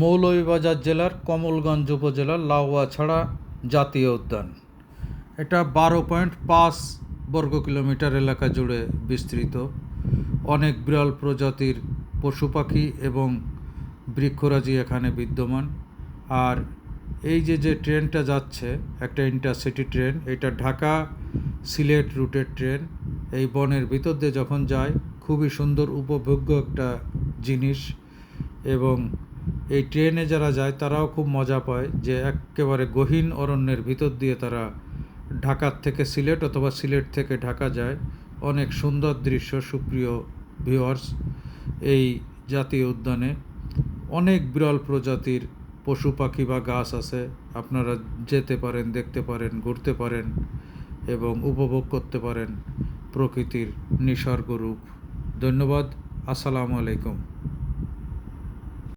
মৌলভীবাজার জেলার কমলগঞ্জ উপজেলার লাউয়াছড়া জাতীয় উদ্যান। এটা বারো পয়েন্ট পাঁচ বর্গ কিলোমিটার এলাকা জুড়ে বিস্তৃত। অনেক বিরল প্রজাতির পশু পাখি এবং বৃক্ষরাজি এখানে বিদ্যমান। আর এই যে যে ট্রেনটা যাচ্ছে, একটা ইন্টারসিটি ট্রেন, এটা ঢাকা সিলেট রুটের ট্রেন। এই বনের ভিতর দিয়ে যখন যায়, খুবই সুন্দর, উপভোগ্য একটা জিনিস। এবং এই ট্রেনে যারা যায়, তারাও খুব মজা পায় যে একেবারে গহীন অরণ্যের ভিতর দিয়ে তারা ঢাকার থেকে সিলেট অথবা সিলেট থেকে ঢাকা যায়। অনেক সুন্দর দৃশ্য, সুপ্রিয় ভিউয়ার্স এই জাতীয় উদ্যানে। অনেক বিরল প্রজাতির পশু পাখি বা গাছ আছে। আপনারা যেতে পারেন, দেখতে পারেন, ঘুরতে পারেন এবং উপভোগ করতে পারেন প্রকৃতির নিসর্গ রূপ ধন্যবাদ, আসসালামু আলাইকুম।